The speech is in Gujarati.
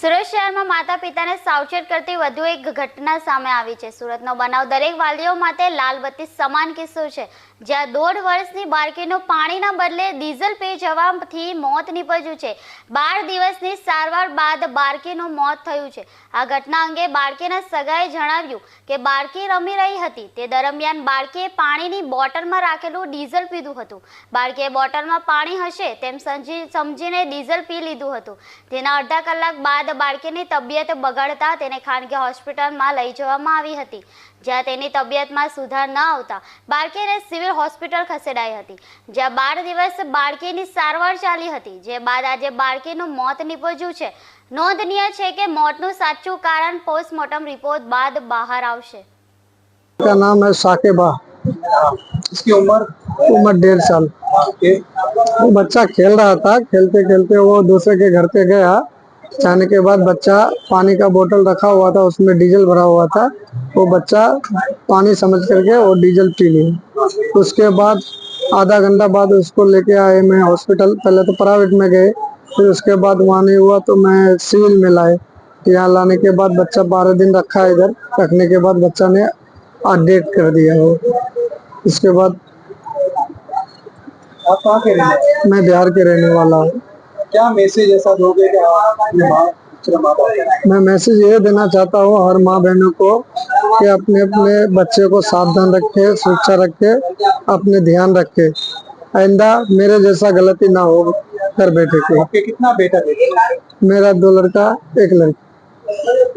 સુરત શહેરમાં માતા પિતાને સાવચેત કરતી વધુ એક ઘટના સામે આવી છે. સુરતનો બનાવ દરેક વાલીઓ માટે લાલબત્તી સમાન કિસ્સો છે. જ્યાં દોઢ વર્ષની બાળકીનું પાણીના બદલે ડીઝલ પી જવાથી મોત નીપજ્યું છે. બાર દિવસની સારવાર બાદ બાળકીનું મોત થયું છે. આ ઘટના અંગે બાળકીના સગાએ જણાવ્યું કે બાળકી રમી રહી હતી. તે દરમિયાન બાળકીએ પાણીની બોટલમાં રાખેલું ડીઝલ પીધું હતું. બાળકીએ બોટલમાં પાણી હશે તેમ સમજી સમજીને ડીઝલ પી લીધું હતું. તેના અડધા કલાક બાદ બાળકીની તબિયત બગડતા તેને ખાનગી હોસ્પિટલમાં લઈ જવામાં આવી હતી જ્યાં તેની તબિયતમાં સુધાર ન આવતા બાળકીને સિવિલ હોસ્પિટલ ખસેડાઈ હતી જ્યાં બાર દિવસ બાળકીની સારવાર ચાલી હતી જે બાદ આજે બાળકીનું મોત નીપજ્યું છે નોંધનીય છે કે મોતનું સાચું કારણ પોસ્ટમોર્ટમ રિપોર્ટ બાદ બહાર આવશે का नाम है साकेबा इसकी उम्र उम्र डेढ़ साल के वो बच्चा खेल रहा था खेलते खेलते वो दूसरे के घर पे गया जाने के बाद बच्चा पानी का बोतल रखा हुआ था, उसमें डीजल भरा हुआ था। वो बच्चा पानी समझ करके वो डीजल पी लिया। उसके बाद, आधा घंटा बाद उसको लेके आए मैं हॉस्पिटल। पहले तो प्राइवेट में गए, फिर उसके बाद वहाँ नहीं हुआ तो मैं सिविल में लाए। यहाँ लाने के बाद बच्चा बारह दिन रखा है इधर। रखने के बाद बच्चा ने अपडेट कर दिया वो। इसके बाद मैं बिहार के रहने वाला हूँ। क्या मैसेज ऐसा दोगे माँ मैसेज ये देना चाहता हूँ हर माँ बहनों को कि अपने अपने बच्चे को सावधान रखे सुरक्षा रखे अपने ध्यान रखे। आइंदा मेरे जैसा गलती ना हो कर बेटे को। कितना बेटा मेरा दो लड़का एक लड़की।